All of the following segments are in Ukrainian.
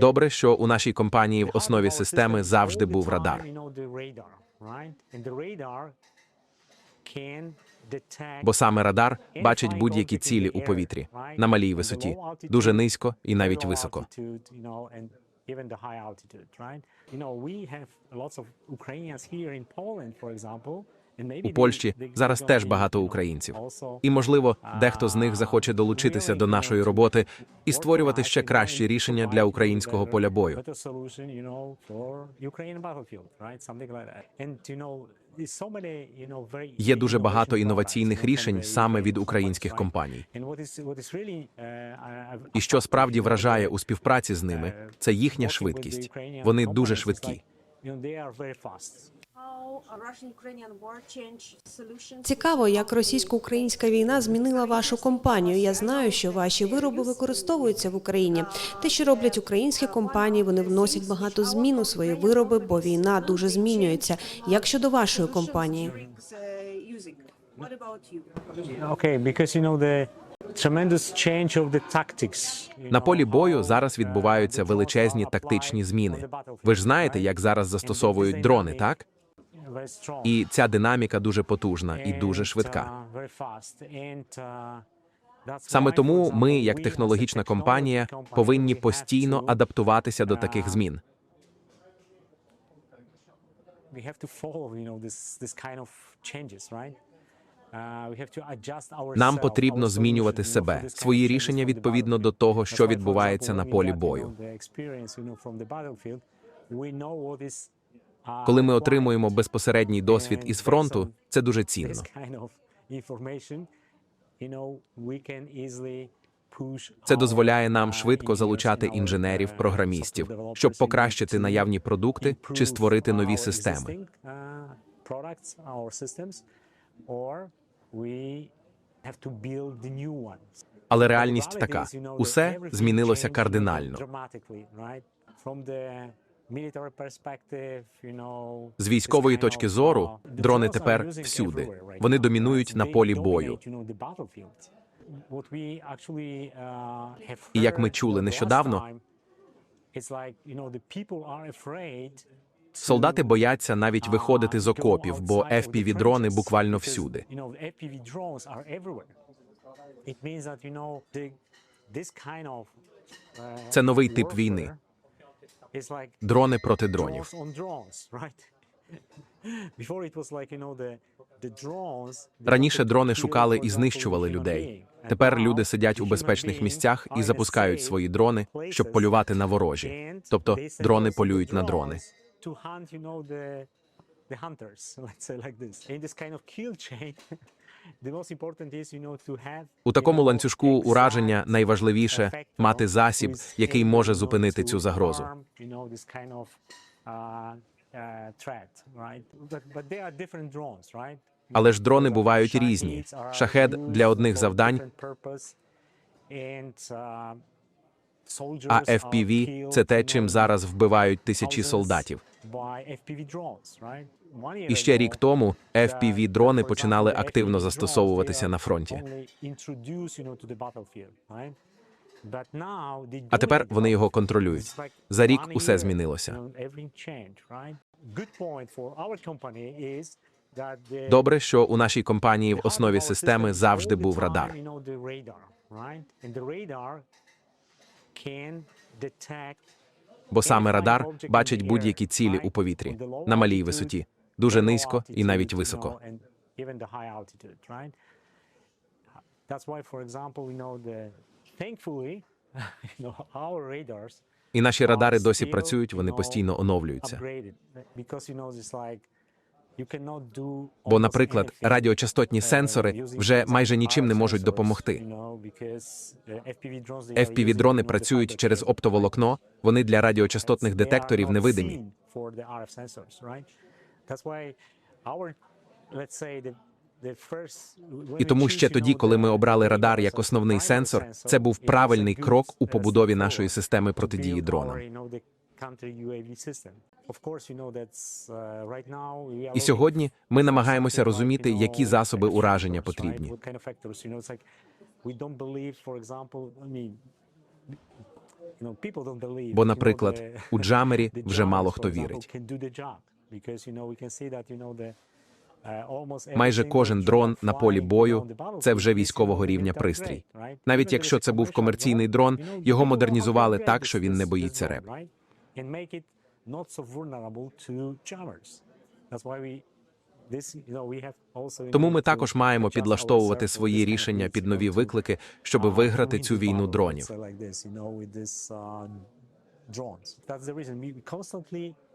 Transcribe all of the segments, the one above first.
Добре, що у нашій компанії в основі системи завжди був радар. Бо саме радар бачить будь-які цілі у повітрі на малій висоті, дуже низько і навіть високо. У Польщі зараз теж багато українців, і можливо, дехто з них захоче долучитися до нашої роботи і створювати ще кращі рішення для українського поля бою. Є дуже багато інноваційних рішень саме від українських компаній. І що справді вражає у співпраці з ними, це їхня швидкість. Вони дуже швидкі. Цікаво, як російсько-українська війна змінила вашу компанію. Я знаю, що ваші вироби використовуються в Україні. Те, що роблять українські компанії, вони вносять багато змін у свої вироби, бо війна дуже змінюється. Як щодо вашої компанії? Because the На полі бою зараз відбуваються величезні тактичні зміни. Ви ж знаєте, як зараз застосовують дрони, так? І ця динаміка дуже потужна і дуже швидка. uh, uh, Саме тому ми, як технологічна компанія, повинні постійно адаптуватися до таких uh, змін. Uh, Нам потрібно змінювати себе, свої рішення відповідно до того, що відбувається на полі бою. Uh, Коли ми отримуємо безпосередній досвід із фронту, це дуже цінно. Це дозволяє нам uh, швидко залучати інженерів, uh, програмістів, щоб покращити наявні продукти чи створити нові системи. uh. Але реальність така: усе змінилося кардинально. З військової точки зору uh, дрони тепер всюди. Вони домінують на полі бою. uh, І як ми чули нещодавно, Солдати бояться навіть виходити з окопів, бо FPV-дрони буквально всюди. Це новий тип війни. Дрони проти дронів. Раніше дрони шукали і знищували людей. Тепер люди сидять у безпечних місцях і запускають свої дрони, щоб полювати на ворожі. Тобто дрони полюють на дрони. У такому ланцюжку ураження найважливіше мати засіб, який може зупинити цю загрозу. uh, uh? Але ж дрони бувають різні. Шахед для одних завдань, а FPV – це те, чим зараз вбивають тисячі солдатів. FPV І ще рік тому that, FPV-дрони for починали активно FPV застосовуватися на фронті. А тепер вони його контролюють. За рік усе змінилося. Добре, що у нашій компанії в основі системи завжди був радар. Бо саме радар бачить будь-які цілі у повітрі на малій висоті, дуже низько і навіть високо. І наші радари досі працюють, вони постійно оновлюються. Бо, наприклад, радіочастотні uh, сенсори вже майже нічим не можуть допомогти. Uh, FPV the працюють через оптоволокно, вони для радіочастотних детекторів невидимі. І тому ще тоді, коли ми обрали радар як основний сенсор, це був правильний крок у побудові нашої системи протидії дронам. uh, І сьогодні ми намагаємося розуміти, які засоби ураження потрібні. Бо, наприклад, у Джамері вже мало хто вірить. uh, Майже кожен дрон на полі бою це вже військового рівня пристрій. Навіть якщо це був комерційний дрон, його модернізували так, що він не боїться реп. Тому ми також маємо підлаштовувати свої рішення під нові виклики, щоб uh, виграти цю війну дронів. uh,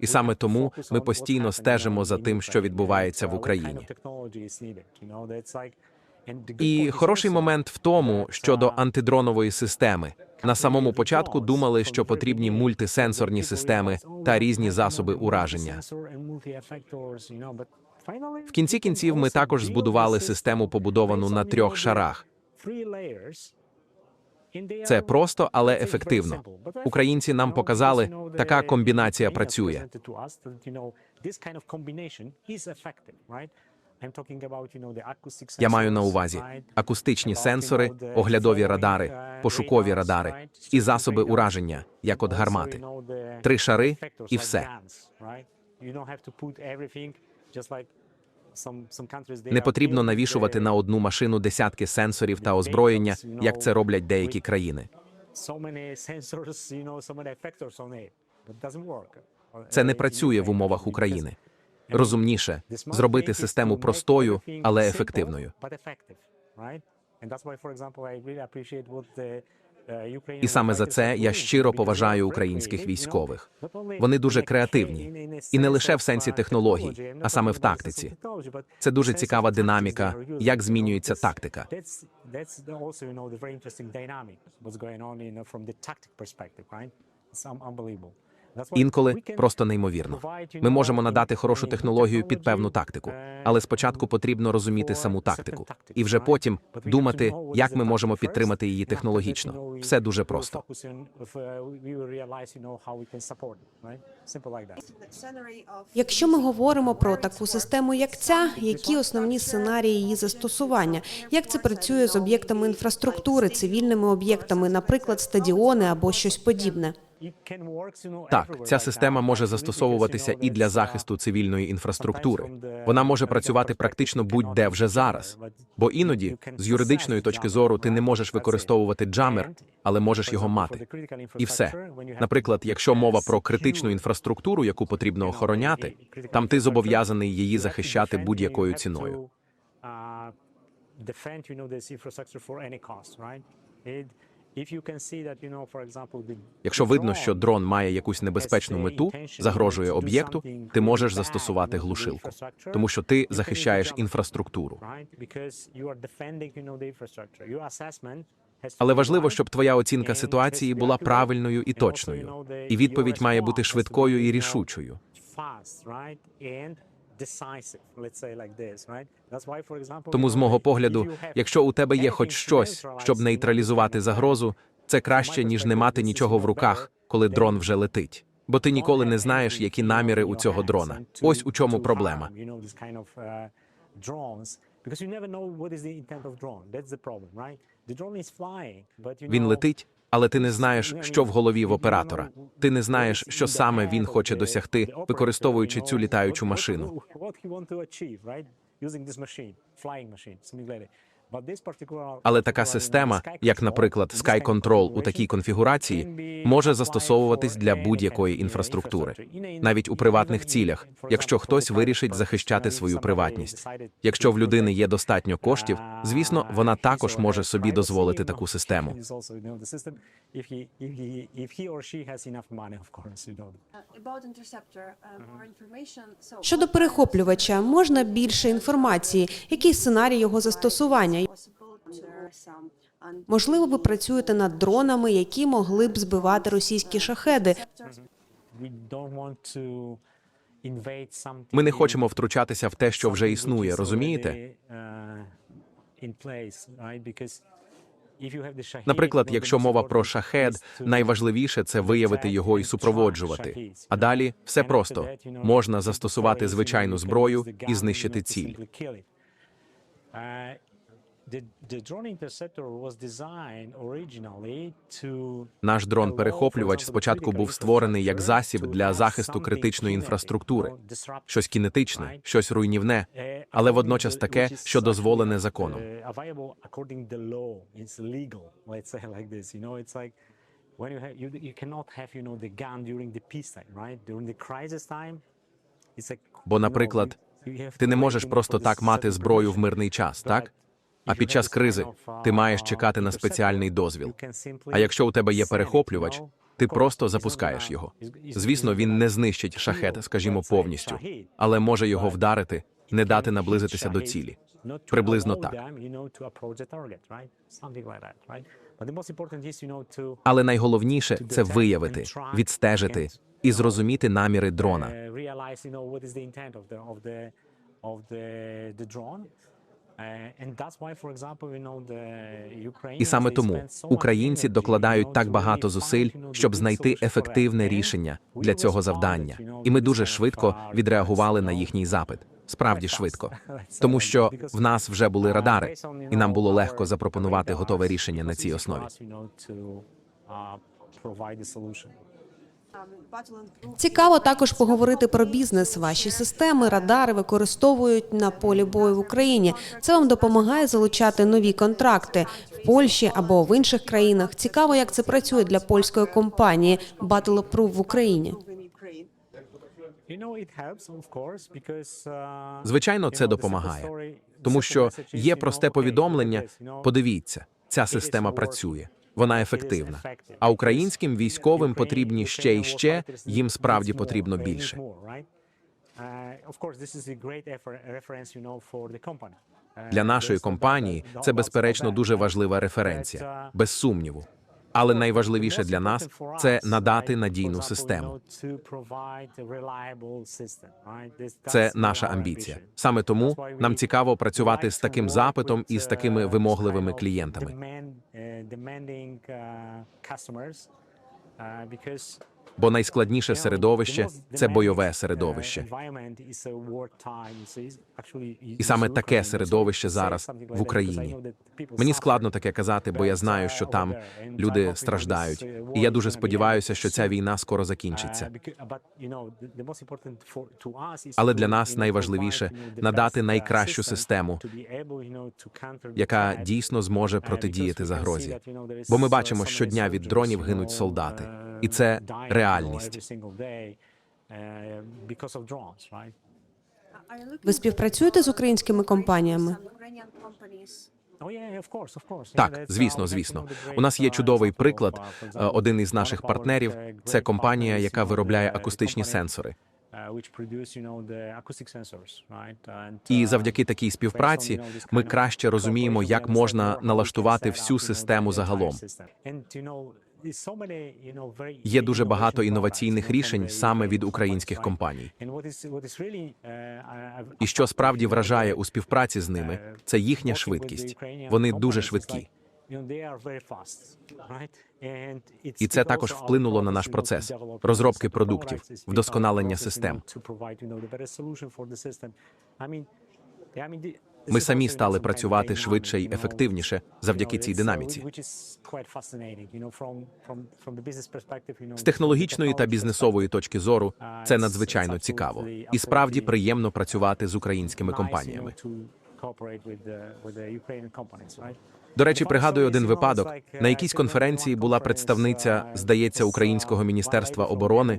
І саме тому ми постійно стежимо за тим, що відбувається в Україні. І хороший момент в тому, that, щодо uh, антидронової системи. На самому початку думали, що потрібні мультисенсорні системи та різні засоби ураження. В кінці кінців ми також збудували систему, побудовану на трьох шарах. Це просто, але ефективно. Українці нам показали, така комбінація працює. Я маю на увазі акустичні сенсори, оглядові радари, пошукові радари і засоби ураження, як от гармати. Три шари і все. Не потрібно навішувати на одну машину десятки сенсорів та озброєння, як це роблять деякі країни. Це не працює в умовах України. Розумніше зробити систему простою, але ефективною. І саме за це я щиро поважаю українських військових. Вони дуже креативні, і не лише в сенсі технологій, а саме в тактиці. Це дуже цікава динаміка, як змінюється тактика. Інколи просто неймовірно. Ми можемо надати хорошу технологію під певну тактику, але спочатку потрібно розуміти саму тактику, і вже потім думати, як ми можемо підтримати її технологічно. Все дуже просто. Якщо ми говоримо про таку систему, як ця, які основні сценарії її застосування? Як це працює з об'єктами інфраструктури, цивільними об'єктами, наприклад, стадіони або щось подібне? Так, ця система може застосовуватися і для захисту цивільної інфраструктури. Вона може працювати практично будь-де вже зараз. Бо іноді, з юридичної точки зору, ти не можеш використовувати джамер, але можеш його мати. І все. Наприклад, якщо мова про критичну інфраструктуру, яку потрібно охороняти, там ти зобов'язаний її захищати будь-якою ціною. Якщо видно, що дрон має якусь небезпечну мету, загрожує об'єкту, ти можеш застосувати глушилку, тому що ти захищаєш інфраструктуру. Але важливо, щоб твоя оцінка ситуації була правильною і точною, і відповідь має бути швидкою і рішучою. Тому, з мого погляду, якщо у тебе є хоч щось, щоб нейтралізувати загрозу, це краще ніж не мати нічого в руках, коли дрон вже летить. Бо ти ніколи не знаєш, які наміри у цього дрона. Ось у чому проблема. Він летить, але ти не знаєш, що в голові в оператора. Ти не знаєш, що саме він хоче досягти, використовуючи цю літаючу машину. Але така система, як, наприклад, Sky Control у такій конфігурації, може застосовуватись для будь-якої інфраструктури, навіть у приватних цілях, якщо хтось вирішить захищати свою приватність. Якщо в людини є достатньо коштів, звісно, вона також може собі дозволити таку систему. Щодо перехоплювача, можна більше інформації, який сценарій його застосування? Можливо, ви працюєте над дронами, які могли б збивати російські шахеди. Ми не хочемо втручатися в те, що вже існує, розумієте? Наприклад, якщо мова про шахед, найважливіше це виявити його і супроводжувати. А далі все просто можна застосувати звичайну зброю і знищити ціль. The, the drone interceptor was designed originally to Наш дрон-перехоплювач спочатку був створений як засіб для захисту критичної інфраструктури, щось кінетичне, щось руйнівне, але водночас таке, що дозволене законом. uh, when you have you, you cannot have you know the gun during the peacetime, right? During the crisis time, it's like Бо, наприклад, Ти не можеш просто так мати зброю в мирний час, так? А під час кризи ти маєш чекати на спеціальний дозвіл. А якщо у тебе є перехоплювач, ти просто запускаєш його. Звісно, він не знищить шахет, скажімо, повністю, але може його вдарити, не дати наблизитися до цілі. Приблизно так. Але найголовніше це виявити, відстежити і зрозуміти наміри дрона. Uh. Uh, І саме тому українці докладають так багато зусиль, щоб знайти ефективне рішення для цього завдання. І ми дуже швидко uh, відреагували на їхній запит. Справді швидко. Тому що в нас вже були uh, радари, і нам було легко запропонувати готове рішення на цій основі. Цікаво також поговорити про бізнес. Ваші системи, радари використовують на полі бою в Україні. Це вам допомагає залучати нові контракти в Польщі або в інших країнах. Цікаво, як це працює для польської компанії Battleproof в Україні. Звичайно, це допомагає, тому що є просте повідомлення. Подивіться, ця система працює, вона ефективна. А українським військовим потрібні ще і ще, їм справді потрібно більше. Uh. Uh, Для нашої компанії це безперечно дуже важлива референція, без сумніву. Але найважливіше для нас це надати надійну систему. Це наша амбіція. Саме тому нам цікаво працювати з таким запитом і з такими вимогливими клієнтами. Бо найскладніше середовище це бойове середовище. І саме таке середовище зараз в Україні. Мені складно таке казати, бо я знаю, що там люди страждають, і я дуже сподіваюся, що ця війна скоро закінчиться. Але для нас найважливіше надати найкращу систему, яка дійсно зможе протидіяти загрозі. Бо ми бачимо, щодня від дронів гинуть солдати, і це реальність. Ви співпрацюєте з українськими компаніями? Так, звісно, звісно. У нас є чудовий приклад. Е, Один із наших партнерів це компанія, яка виробляє акустичні сенсори. І завдяки такій співпраці ми краще розуміємо, як можна налаштувати всю систему загалом. Є дуже багато інноваційних рішень саме від українських компаній. І що справді вражає у співпраці з ними, це їхня швидкість. Вони дуже швидкі. І це також вплинуло на наш процес розробки продуктів, вдосконалення систем. Ми самі стали працювати швидше й ефективніше завдяки цій динаміці. З технологічної та бізнесової точки зору це надзвичайно цікаво і справді приємно працювати з українськими компаніями. До речі, пригадую один випадок. На якійсь конференції була представниця, здається, українського міністерства оборони.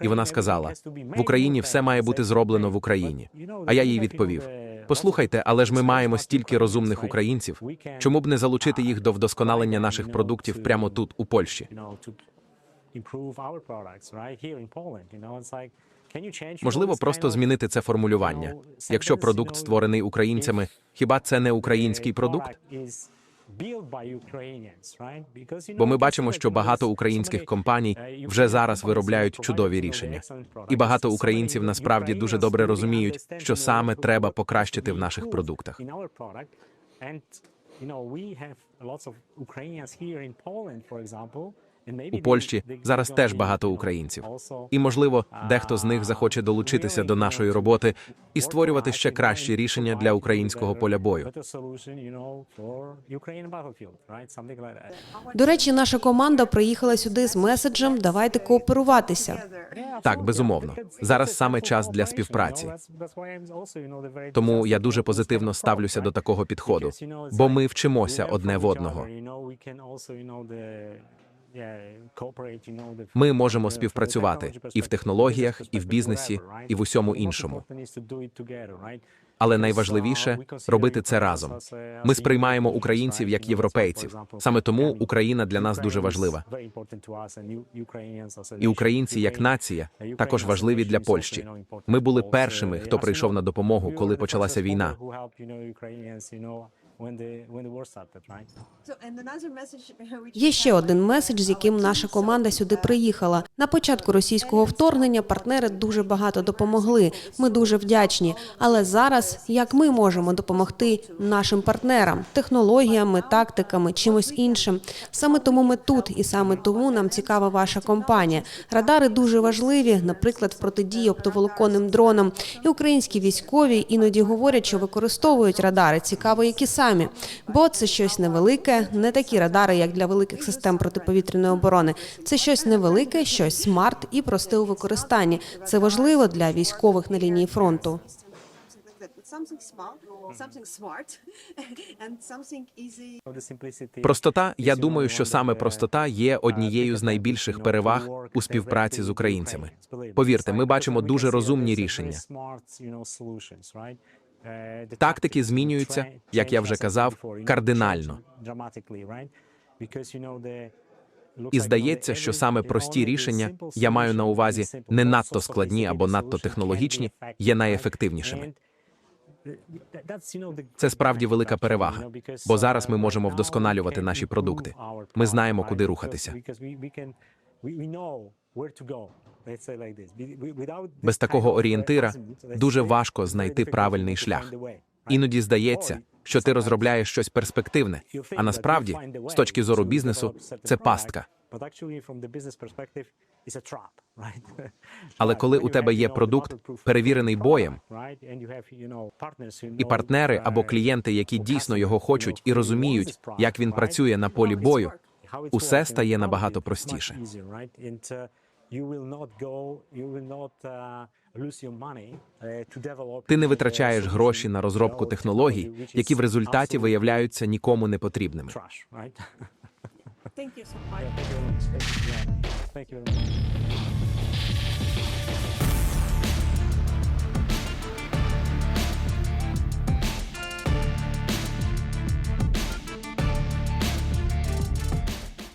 І вона сказала: в Україні все має бути зроблено в Україні. А я їй відповів: Послухайте, але ж ми маємо стільки розумних українців. Чому б не залучити їх до вдосконалення наших продуктів прямо тут, у Польщі? Можливо, просто змінити це формулювання. Якщо продукт створений українцями, хіба це не український продукт? Бо ми бачимо, що багато українських компаній вже зараз виробляють чудові рішення. І багато українців насправді дуже добре розуміють, що саме треба покращити в наших продуктах. У Польщі зараз теж багато українців. І, можливо, дехто з них захоче долучитися до нашої роботи і створювати ще кращі рішення для українського поля бою. До речі, наша команда приїхала сюди з меседжем Давайте кооперуватися. Так, безумовно. Зараз саме час для співпраці. Тому я дуже позитивно ставлюся до такого підходу, бо ми вчимося одне в одного. Ми можемо співпрацювати і в технологіях, і в бізнесі, і в усьому іншому. Але найважливіше робити це разом. Ми сприймаємо українців як європейців. Саме тому Україна для нас дуже важлива. І українці як нація також важливі для Польщі. Ми були першими, хто прийшов на допомогу, коли почалася війна. Є ще один меседж, з яким наша команда сюди приїхала. На початку російського вторгнення партнери дуже багато допомогли. Ми дуже вдячні. Але зараз як ми можемо допомогти нашим партнерам технологіями, тактиками, чимось іншим. Саме тому ми тут, і саме тому нам цікава ваша компанія. Радари дуже важливі, наприклад, в протидії оптоволоконним дронам. І українські військові іноді говорять, що використовують радари. Цікаво, які самі. Бо це щось невелике, не такі радари, як для великих систем протиповітряної оборони. Це щось невелике, щось смарт і просте у використанні. Це важливо для військових на лінії фронту. Простота, я думаю, що саме простота є однією з найбільших переваг у співпраці з українцями. Повірте, ми бачимо дуже розумні рішення. Тактики змінюються, як я вже казав, кардинально. І здається, що саме прості рішення, я маю на увазі не надто складні або надто технологічні, є найефективнішими. Це справді велика перевага, бо зараз ми можемо вдосконалювати наші продукти. Ми знаємо, куди рухатися. Без такого орієнтира дуже важко знайти правильний шлях. Іноді здається, що ти розробляєш щось перспективне, а насправді, з точки зору бізнесу, це пастка. Але коли у тебе є продукт, перевірений боєм, і партнери або клієнти, які дійсно його хочуть і розуміють, як він працює на полі бою, усе стає набагато простіше. Ти не витрачаєш гроші на розробку технологій, які в результаті виявляються нікому не потрібними. Thank you so much.